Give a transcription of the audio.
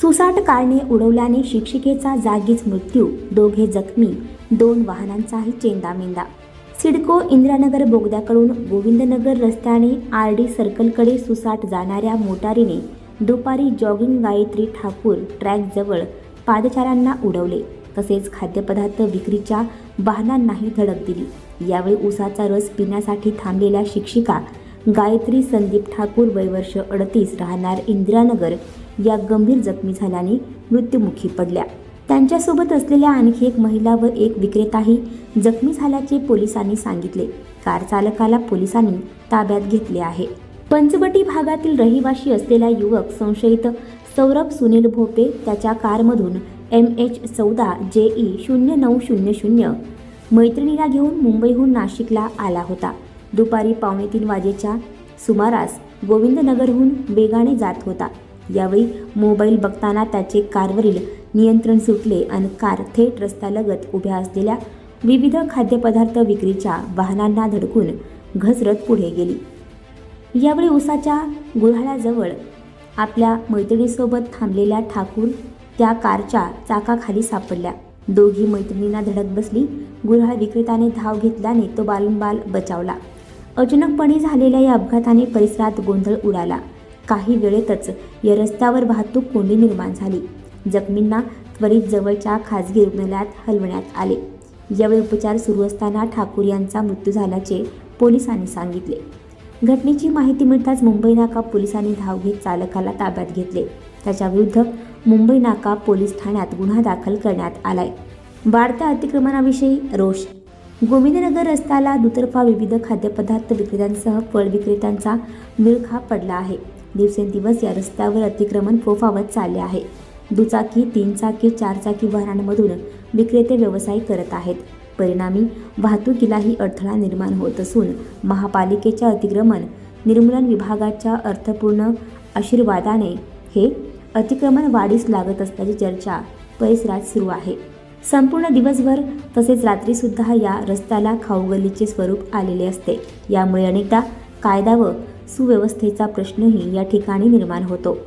सुसाट कारणे उडवल्याने शिक्षिकेचा जागीच मृत्यू दोघे जखमी दोन वाहनांचाही चेंदामेंदा सिडको इंदिरानगर बोगद्याकडून गोविंदनगर रस्त्याने आर डी सर्कलकडे सुसाट जाणाऱ्या मोटारीने दुपारी जॉगिंग गायत्री ठाकूर ट्रॅकजवळ पादचाऱ्यांना उडवले. तसेच खाद्यपदार्थ विक्रीच्या वाहनांनाही धडक दिली. यावेळी उसाचा रस पिण्यासाठी थांबलेल्या शिक्षिका गायत्री संदीप ठाकूर वयवर्ष अडतीस राहणार इंदिरानगर या गंभीर जखमी झाल्याने मृत्युमुखी पडल्या. त्यांच्यासोबत असलेल्या आणखी एक महिला व एक विक्रेताही जखमी झाल्याचे पोलिसांनी सांगितले. कार चालकाला पोलिसांनी ताब्यात घेतले आहे. पंचवटी भागातील रहिवाशी असलेला युवक संशयित सौरभ सुनील भोपे त्याच्या कारमधून एम एच चौदा जे ई शून्य नऊ शून्य शून्य मैत्रिणीला घेऊन मुंबईहून नाशिकला आला होता. दुपारी पावणे तीन वाजेच्या सुमारास गोविंदनगरहून वेगाने जात होता. यावेळी मोबाईल बघताना त्याचे कारवरील नियंत्रण सुटले आणि कार थेट रस्त्यालगत उभ्या असलेल्या विविध खाद्यपदार्थ विक्रीच्या वाहनांना धडकून घसरत पुढे गेली. यावेळी उसाच्या गुऱ्हाळ्याजवळ आपल्या मैत्रिणीसोबत थांबलेल्या ठाकूर त्या कारच्या चाकाखाली सापडल्या. दोघी मैत्रिणींना धडक बसली. गुऱ्हाळ विक्रेत्याने धाव घेतल्याने तो बालंबाल बचावला. अचानकपणे झालेल्या या अपघाताने परिसरात गोंधळ उडाला. काही वेळेतच या रस्त्यावर वाहतूक कोंडी निर्माण झाली. जखमींना त्वरित जवळच्या खाजगी रुग्णालयात हलवण्यात आले. यावेळी उपचार सुरू असताना ठाकूर यांचा मृत्यू झाल्याचे पोलिसांनी सांगितले. घटनेची माहिती मिळताच मुंबई नाका पोलिसांनी धाव घेत चालकाला ताब्यात घेतले. त्याच्याविरुद्ध मुंबई नाका पोलीस ठाण्यात गुन्हा दाखल करण्यात आलाय. वाढत्या अतिक्रमणाविषयी रोष गोविंदनगर रस्त्याला दुतर्फा विविध खाद्यपदार्थ विक्रेत्यांसह फळ विक्रेत्यांचा मिळखा पडला आहे. दिवसेंदिवस या रस्त्यावर अतिक्रमण फोफावत चालले आहे. दुचाकी तीन चाकी चारचाकी वाहनांमधून विक्रेते व्यवसाय करत आहेत. परिणामी वाहतुकीलाही अडथळा निर्माण होत असून महापालिकेच्या अतिक्रमण निर्मूलन विभागाच्या अर्थपूर्ण आशीर्वादाने हे अतिक्रमण वाढीस लागत असल्याची चर्चा परिसरात सुरू आहे. संपूर्ण दिवसभर तसेच रात्रीसुद्धा या रस्त्याला खाऊगल्लीचे स्वरूप आलेले असते. यामुळे अनेकदा कायदा व सुव्यवस्थेचा प्रश्नही या ठिकाणी निर्माण होतो.